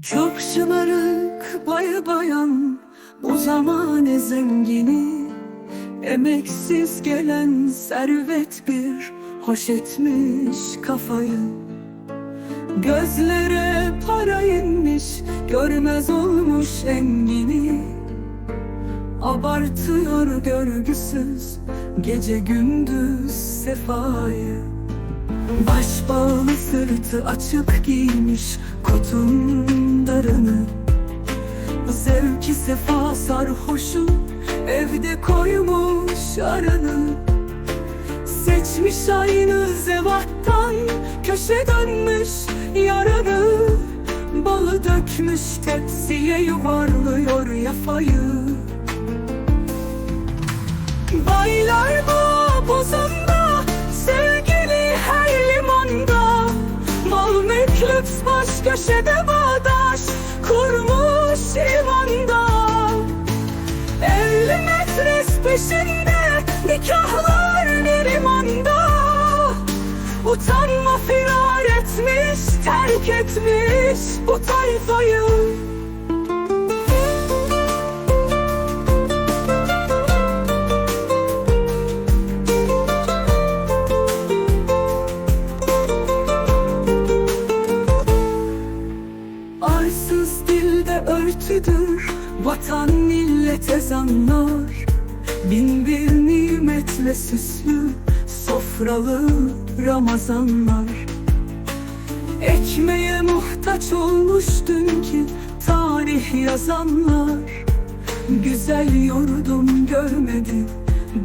Çok şımarık bay bayan bu zamane zengini Emeksiz gelen servet bir hoş etmiş kafayı. Gözlere para inmiş görmez olmuş engini. Abartıyor görgüsüz gece gündüz sefayı sırtı açık giymiş kutun darını. Zevki sefa sarhoşu evde koymuş aranı. Seçmiş aynı zevattan köşe dönmüş yaranı. Balı dökmüş tepsiye yuvarlıyor yafayı köşede bağdaş Kurmuş imanda Elli metres peşinde Nikahlar Neriman'da Utanma firar etmiş Terk etmiş bu tayfayı örtüdür Vatan millet ezanlar Bin bir nimetle süslü Sofralı Ramazanlar. Ekmeğe muhtaç olmuş dünkü Tarih yazanlar. Güzel yurdum görmedi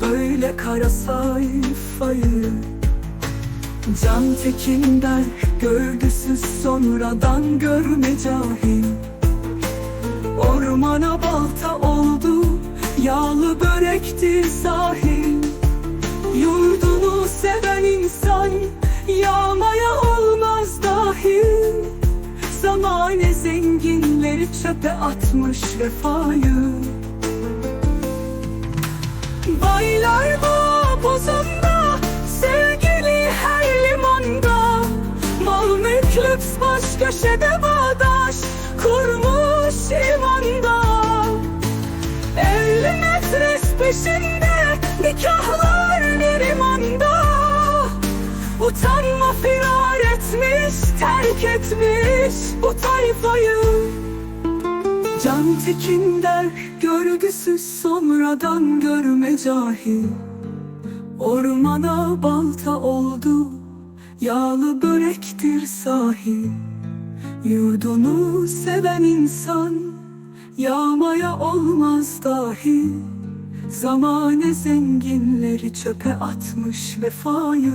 Böyle kara sayfayı. Can tekin der Gövdesiz sonradan görme cahil Ormana balta oldu Yağlı börekti sahil. Yurdunu seven insan Yağmaya olmaz dahil. Zamane zenginleri çöpe atmış vefayı. Baylar bu bozunda Sevgili her limanda. Mal mülk baş köşede bağdaş Terk etmiş bu tayfayı. Can tekin görgüsüz sonradan görme cahil. Ormana balta oldu yağlı börektir sahil. Yurdunu seven insan yağmaya olmaz dahi. Zamane zenginleri çöpe atmış vefayı